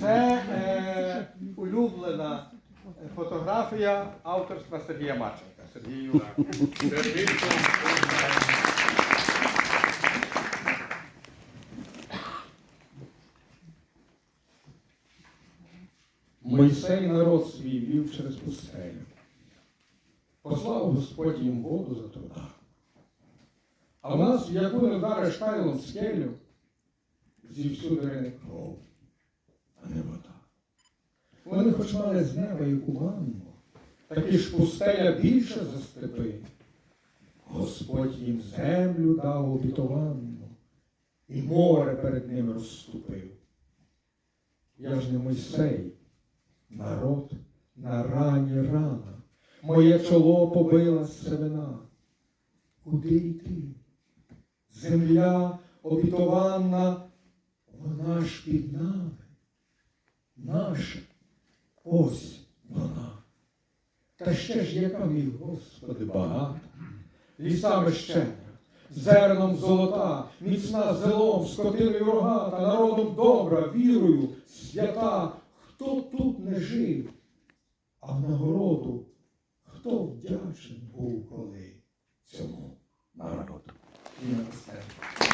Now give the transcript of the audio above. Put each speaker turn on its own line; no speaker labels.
Це е, улюблена фотографія авторства Сергія Марченка. Сергію.
Мойсей народ свій вів через пустелю. Послав Господь їм воду за труда. А в нас, яку не вдариш кайлом в скелю, рине кров, а не вода. Вони хоч мали з неба яку ванну, таки ж пустеля більше за степи. Господь їм землю дав обітованну, і море перед ними розступив. Я ж не Мойсей, народ на рані рана, моє чоло побила семена. Куди йти? Земля обітованна, вона ж під нами. Наша, ось вона. Та ще ж яка мій Господи багата, лісами щедра, зерном золота, міцна зелом, скотиною рогата, народом добра, вірою, свята, хто тут не жив, а в нагороду, хто вдячний був коли цьому народу. І на